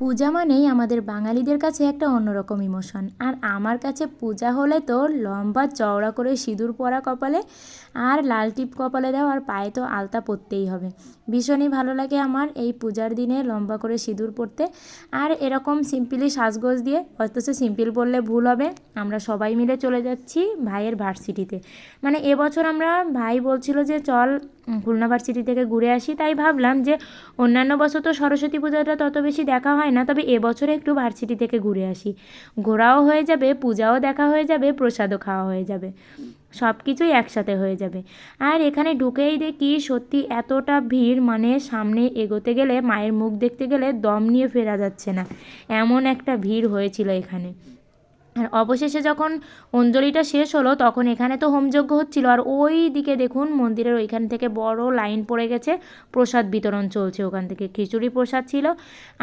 পূজা মানেই আমাদের বাঙালিদের কাছে একটা অন্যরকম ইমোশন। আর আমার কাছে পূজা হলে তো লম্বা চওড়া করে সিঁদুর পরা কপালে আর লাল টিপ কপালে দাও আর পায়ে তো আলতা পরতেই হবে। ভীষণই ভালো লাগে আমার এই পূজার দিনে লম্বা করে সিঁদুর পরতে। আর এরকম সিম্পলি সাজগোজ দিয়ে, অথচ সিম্পল বললে ভুল হবে, আমরা সবাই মিলে চলে যাচ্ছি ভাইয়ের ভার্সিটিতে। মানে এবছর আমরা ভাই বলছিল যে, চল খুলনা ভার্সিটি থেকে ঘুরে আসি, তাই ভাবলাম যে অন্যান্য বছর তো সরস্বতী পূজাটা তত বেশি দেখা হয় না, তবে এবছরে একটু ভার্সিটি থেকে ঘুরে আসি। ঘোরাও হয়ে যাবে, পূজাও দেখা হয়ে যাবে, প্রসাদও খাওয়া হয়ে যাবে। সব কিছুই একসাথে হয়ে যাবে। আর এখানে ঢুকেই দেখি সত্যি এতটা ভিড় মানে সামনে এগোতে গেলে, মায়ের মুখ দেখতে গেলে দম নিয়ে ফেরা যাচ্ছে না। এমন একটা ভিড় হয়েছিল এখানে। আর অবশেষে যখন অঞ্জলিটা শেষ হলো, তখন এখানে তো হোমযজ্ঞ হচ্ছিল। আর ওই দিকে দেখুন, মন্দিরের ওইখান থেকে বড় লাইন পড়ে গেছে, প্রসাদ বিতরণ চলছে ওখান থেকে, খিচুড়ি প্রসাদ ছিল।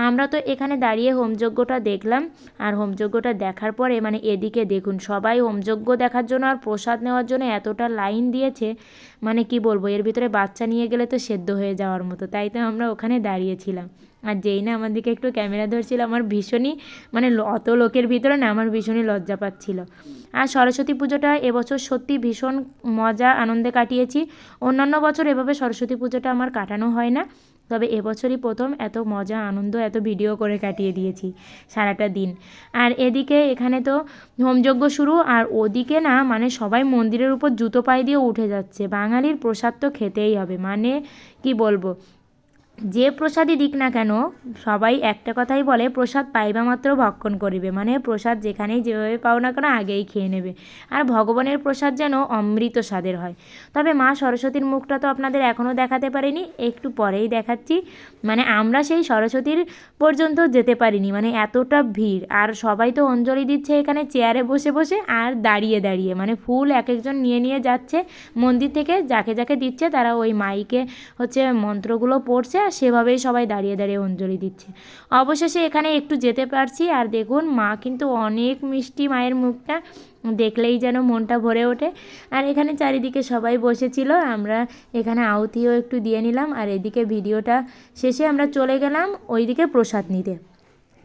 আমরা তো এখানে দাঁড়িয়ে হোমযজ্ঞটা দেখলাম, আর হোমযজ্ঞটা দেখার পরে মানে এদিকে দেখুন, সবাই হোমযজ্ঞ দেখার জন্য আর প্রসাদ নেওয়ার জন্য এতটা লাইন দিয়েছে মানে কি বলব, এর ভিতরে বাচ্চা নিয়ে গেলে তো সেদ্ধ হয়ে যাওয়ার মতো, তাই তো আমরা ওখানে দাঁড়িয়েছিলাম। আর যেই না আমার দিকে একটু ক্যামেরা ধরছিল, আমার ভীষণই মানে অত লোকের ভিতরে না আমার ভীষণই লজ্জা পাচ্ছিল। আর সরস্বতী পুজোটা এবছর সত্যি ভীষণ মজা, আনন্দে কাটিয়েছি। অন্যান্য বছর এভাবে সরস্বতী পুজোটা আমার কাটানো হয় না, তবে এবছরই প্রথম এত মজা, আনন্দ, এত ভিডিও করে কাটিয়ে দিয়েছি সারাটা দিন। আর এদিকে এখানে তো হোমযজ্ঞ শুরু, আর ওদিকে না মানে সবাই মন্দিরের উপর জুতো পায়ে দিয়ে উঠে যাচ্ছে। বাঙালির প্রসাদ তো খেতেই হবে। মানে কি বলব? যে প্রসাদই দিক না কেন, সবাই একটা কথাই বলে, প্রসাদ পাইবা মাত্র ভক্ষণ করিবে। মানে প্রসাদ যেখানেই যেভাবে পাও না কেন, আগেই খেয়ে নেবে। আর ভগবানের প্রসাদ যেন অমৃত স্বাদের হয়। তবে মা সরস্বতীর মুখটা তো আপনাদের এখনও দেখাতে পারিনি, একটু পরেই দেখাচ্ছি। মানে আমরা সেই সরস্বতীর পর্যন্ত যেতে পারিনি মানে এতটা ভিড়। আর সবাই তো অঞ্জলি দিচ্ছে এখানে চেয়ারে বসে বসে আর দাঁড়িয়ে দাঁড়িয়ে। মানে ফুল এক একজন নিয়ে নিয়ে যাচ্ছে, মন্দির থেকে যাকে যাকে দিচ্ছে, তারা ওই মাইকে হচ্ছে মন্ত্রগুলো পড়ছে আর সেভাবেই সবাই দাঁড়িয়ে দাঁড়িয়ে অঞ্জলি দিচ্ছে। অবশেষে এখানে একটু যেতে পারছি আর দেখুন মা কিন্তু অনেক মিষ্টি মায়ের মুখটা দেখলেই যেন মনটা ভরে ওঠে। আর এখানে চারিদিকে সবাই বসেছিল, আমরা এখানে আউতিও একটু দিয়ে নিলাম আর এদিকে ভিডিওটা শেষে আমরা চলে গেলাম ওইদিকে প্রসাদ নিতে।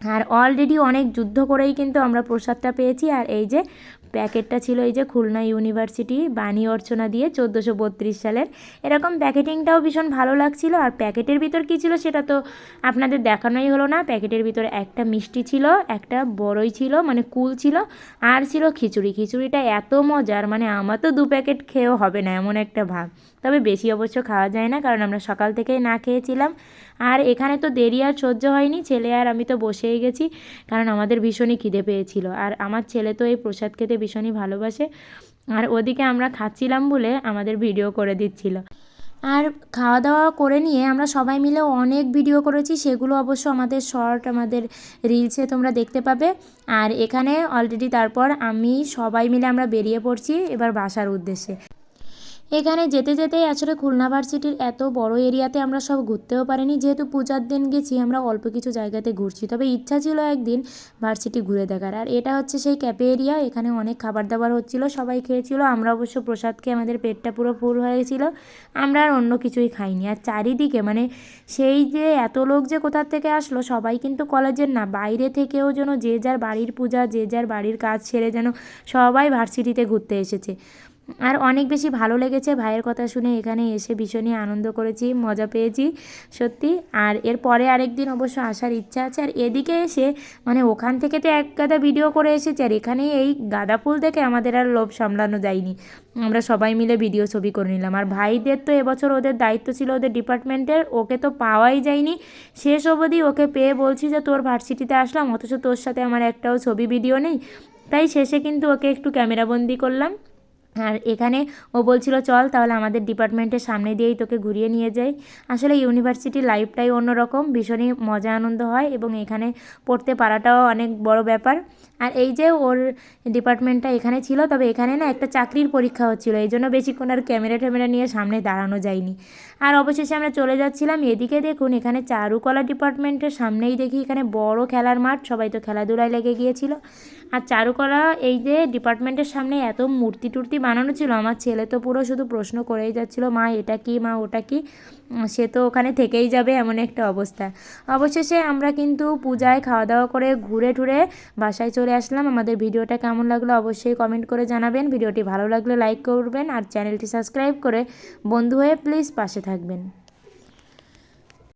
আর অলরেডি অনেক যুদ্ধ করেই কিন্তু আমরা প্রসাদটা পেয়েছি আর এই যে প্যাকেটটা ছিল এই যে খুলনা ইউনিভার্সিটি বাণী অর্চনা দিয়ে চোদ্দোশো বত্রিশ সালের। এরকম প্যাকেটিংটাও ভীষণ ভালো লাগছিল। আর প্যাকেটের ভিতর কী ছিল সেটা তো আপনাদের দেখানোই হলো না। প্যাকেটের ভিতরে একটা মিষ্টি ছিল, একটা বড়ই ছিল মানে কুল ছিল, আর ছিল খিচুড়ি। খিচুড়িটা এত মজার মানে আমার তো দু প্যাকেট খেয়েও হবে না এমন একটা ভাব। তবে বেশি অবশ্য খাওয়া যায় না, কারণ আমরা সকাল থেকেই না খেয়েছিলাম। আর এখানে তো দেরি আর সহ্য হয়নি, ছেলে আর আমি তো বসেই গেছি, কারণ আমাদের ভীষণই খিদে পেয়েছিল। আর আমার ছেলে তো এই প্রসাদ খেতে ভীষণই ভালোবাসে। আর ওদিকে আমরা খাচ্ছিলাম বলে আমাদের ভিডিও করে দিচ্ছিল। আর খাওয়া দাওয়া করে নিয়ে আমরা সবাই মিলে অনেক ভিডিও করেছি। সেগুলো অবশ্য আমাদের শর্ট আমাদের রিলসে তোমরা দেখতে পাবে। আর এখানে অলরেডি তারপর আমি সবাই মিলে আমরা বেরিয়ে পড়ছি এবার বাসার উদ্দেশ্যে। এখানে যেতে যেতেই আসলে খুলনা ভার্সিটির এত বড় এরিয়াতে আমরা সব ঘুরতেও পারিনি। যেহেতু পূজার দিন গেছি, আমরা অল্প কিছু জায়গাতে ঘুরছি। তবে ইচ্ছা ছিল একদিন ভার্সিটি ঘুরে দেখার। আর এটা হচ্ছে সেই ক্যাফে এরিয়া, এখানে অনেক খাবার দাবার হচ্ছিল, সবাই খেয়েছিল। আমরা অবশ্য প্রসাদ খেয়ে আমাদের পেটটা পুরো ফুল হয়ে গেছিল আমরা আর অন্য কিছুই খাইনি। আর চারিদিকে মানে সেই যে এত লোক যে কোথার থেকে আসলো, সবাই কিন্তু কলেজের না, বাইরে থেকেও যেন যে যার বাড়ির পূজা, যে যার বাড়ির কাজ ছেড়ে যেন সবাই ভার্সিটিতে ঘুরতে এসেছে। আর অনেক বেশি ভালো লেগেছে ভাইয়ের কথা শুনে এখানে এসে ভীষণই আনন্দ করেছি, মজা পেয়েছি, সত্যি। আর এরপরে আরেক দিন অবশ্য আসার ইচ্ছা আছে। আর এদিকে এসে মানে ওখান থেকে তো এক গাদা ভিডিও করে এসেছি, আর এখানে এই গাঁদা ফুল দেখে আমাদের আর লোভ সামলানো যায়নি। আমরা সবাই মিলে ভিডিও ছবি করে নিলাম। আর ভাইদের তো এবছর ওদের দায়িত্ব ছিল ওদের ডিপার্টমেন্টের, ওকে তো পাওয়াই যায়নি। শেষ অবধি ওকে পেয়ে বলছি যে, তোর ভার্সিটিতে আসলাম, অথচ তোর সাথে আমার একটাও ছবি ভিডিও নেই। তাই শেষে কিন্তু ওকে একটু ক্যামেরাবন্দি করলাম। আর এখানে ও বলছিল, চল তাহলে আমাদের ডিপার্টমেন্টের সামনে দিয়েই তোকে ঘুরিয়ে নিয়ে যাই। আসলে ইউনিভার্সিটির লাইফটাই অন্যরকম, ভীষণই মজা আনন্দ হয় এবং এখানে পড়তে পারাটাও অনেক বড় ব্যাপার। আর এই যে ওর ডিপার্টমেন্টটা এখানে ছিল, তবে এখানে না একটা চাকরির পরীক্ষা হচ্ছিল, এই জন্য বেশিক্ষণ আর ক্যামেরা ট্যামেরা নিয়ে সামনে দাঁড়ানো যায়নি। আর অবশেষে আমরা চলে যাচ্ছিলাম, এদিকে দেখুন এখানে চারুকলা ডিপার্টমেন্টের সামনেই দেখি এখানে বড় খেলার মাঠ, সবাই তো খেলাধুলায় লেগে গিয়েছিল। আর চারুকলা এই যে ডিপার্টমেন্টের সামনে এত মূর্তি টুর্তি বানানো ছিল? আমার ছেলে তো পুরো শুধু প্রশ্ন করেই যাচ্ছিল, মা, এটা কি? মা, ওটা কি? সে তো ওখানে থেকেই যাবে এমন একটা অবস্থা। অবশেষে আমরা কিন্তু পূজায় খাওয়া দাওয়া করে ঘুরে টুরে বাসায় চলে আসলাম। আমাদের ভিডিওটা কেমন লাগল অবশ্যই কমেন্ট করে জানাবেন। ভিডিওটি ভালো লাগলে লাইক করবেন আর চ্যানেলটি সাবস্ক্রাইব করে বন্ধু হয়ে প্লিজ পাশে থাকবেন।